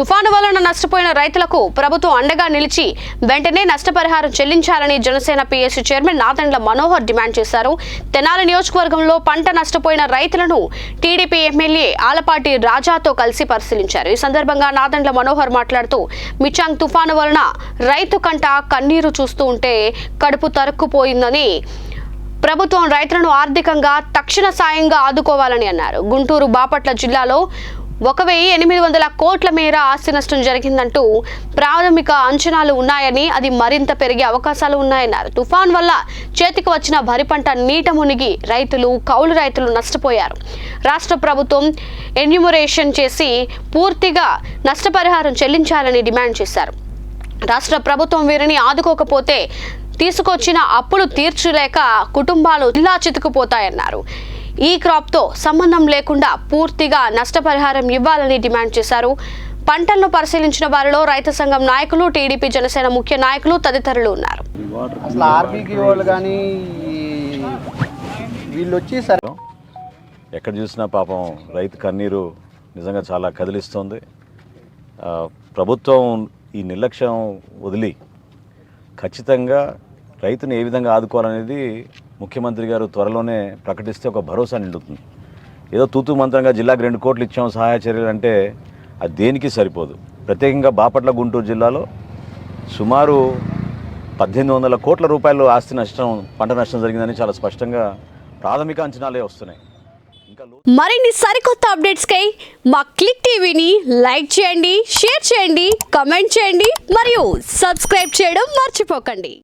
తుఫాను వలన నష్టపోయిన రైతులకు ప్రభుత్వం అండగా నిలిచి వెంటనే నష్టపరిహారం చెల్లించాలని Janasena PSC chairman Nadendla Manohar demand చేశారు. తెనాలి నియోజకవర్గంలో పంట నష్టపోయిన రైతులను టీడీపీ ఎమ్మెల్యే ఆలపాటి రాజాతో కలిసి పరిశీలించారు. ఈ సందర్భంగా నాదండ్ల మనోహర్ మాట్లాడుతూ మిచాంగ్ తుఫాను వలన రైతు కంట కన్నీరు చూస్తూ ఉంటే కడుపు తరుక్కుపోయిందని ప్రభుత్వం రైతులను ఆర్థికంగా తక్షణ సాయంగా ఆదుకోవాలని అన్నారు. గుంటూరు బాపట్ల జిల్లాలో ఒక వెయ్యి ఎనిమిది వందల కోట్ల మేర ఆస్తి నష్టం జరిగిందంటూ ప్రాథమిక అంచనాలు ఉన్నాయని అది మరింత పెరిగే అవకాశాలు ఉన్నాయన్నారు. తుఫాన్ వల్ల చేతికి వచ్చిన వరి పంట నీట మునిగి రైతులు కౌలు రైతులు నష్టపోయారు. రాష్ట్ర ప్రభుత్వం ఎన్యూమరేషన్ చేసి పూర్తిగా నష్టపరిహారం చెల్లించాలని డిమాండ్ చేశారు. రాష్ట్ర ప్రభుత్వం వీరిని ఆదుకోకపోతే తీసుకొచ్చిన అప్పులు తీర్చలేక కుటుంబాలు ఇలా చితుకుపోతాయన్నారు. ఈ క్రాప్తో సంబంధం లేకుండా పూర్తిగా నష్టపరిహారం ఇవ్వాలని డిమాండ్ చేశారు. పంటలను పరిశీలించిన వారిలో రైతు సంఘం నాయకులు టీడీపీ జనసేన ముఖ్య నాయకులు తదితరులు ఉన్నారు. అసలు ఆర్బీకి వాళ్ళు కానీ వీళ్ళు వచ్చి సరే. ఎక్కడ చూసినా పాపం రైతు కన్నీరు నిజంగా చాలా కదిలిస్తుంది. ప్రభుత్వం ఈ నిర్లక్ష్యం వదిలి ఖచ్చితంగా రైతుని ఏ విధంగా ఆదుకోవాలనేది ముఖ్యమంత్రి గారు త్వరలోనే ప్రకటిస్తే ఒక భరోసా నిండుతుంది. ఏదో తూతు మంత్రంగా జిల్లాకు రెండు కోట్లు ఇచ్చాం సహాయ చర్యలు అంటే అది దేనికి సరిపోదు. ప్రత్యేకంగా బాపట్ల గుంటూరు జిల్లాలో సుమారు పద్దెనిమిది వందల కోట్ల రూపాయలు ఆస్తి నష్టం పంట నష్టం జరిగిందని చాలా స్పష్టంగా ప్రాథమిక అంచనాలే వస్తున్నాయి. ఇంకా మరిన్ని సరికొత్త అప్డేట్స్కై మా క్లిక్ టీవీని లైక్ చేయండి షేర్ చేయండి కమెంట్ చేయండి మరియు సబ్స్క్రైబ్ చేయడం మర్చిపోకండి.